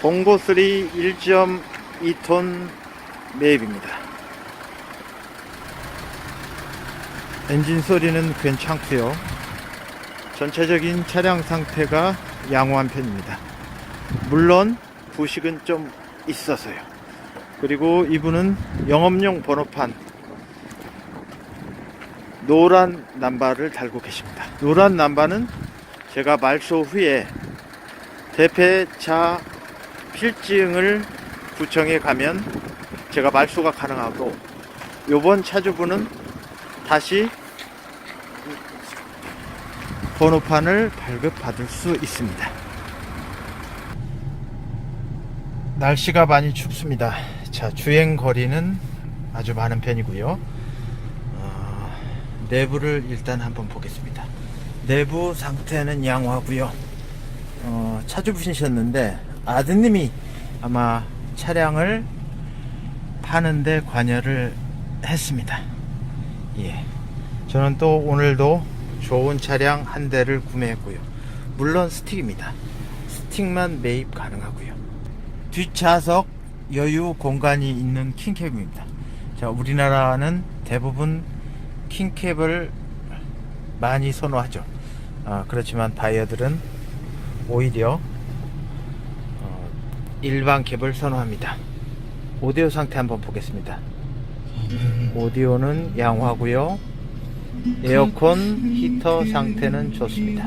봉고3 1.2톤 매입입니다. 엔진 소리는 괜찮고요. 전체적인 차량 상태가 양호한 편입니다. 물론 부식은 좀 있어서요. 그리고 이분은 영업용 번호판 노란 남바를 달고 계십니다. 노란 남바는 제가 말소 후에 대폐차 필증을 구청에 가면 제가 말소가 가능하고 요번 차주분은 다시 번호판을 발급받을 수 있습니다. 날씨가 많이 춥습니다. 자, 주행 거리는 아주 많은 편이고요. 어, 내부를 일단 한번 보겠습니다. 내부 상태는 양호하고요. 어, 차주분이셨는데 아드님이 아마 차량을 파는데 관여를 했습니다. 예. 저는 또 오늘도 좋은 차량 한 대를 구매했고요. 물론 스틱입니다. 스틱만 매입 가능하고요. 뒷좌석 여유 공간이 있는 킹캡입니다. 자, 우리나라는 대부분 킹캡을 많이 선호하죠. 아, 그렇지만 바이어들은 오히려 어, 일반 캡을 선호합니다. 오디오 상태 한번 보겠습니다. 오디오는 양호하고요. 에어컨 히터 상태는 좋습니다.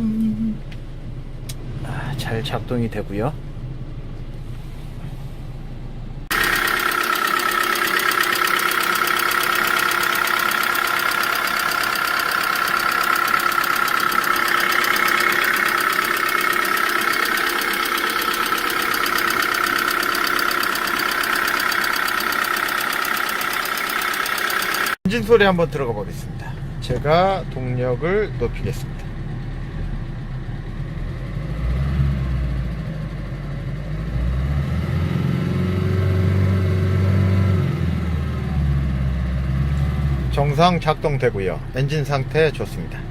아, 잘 작동이 되고요. 엔진 소리 한번 들어가 보겠습니다. 제가 동력을 높이겠습니다. 정상 작동되고요. 엔진 상태 좋습니다.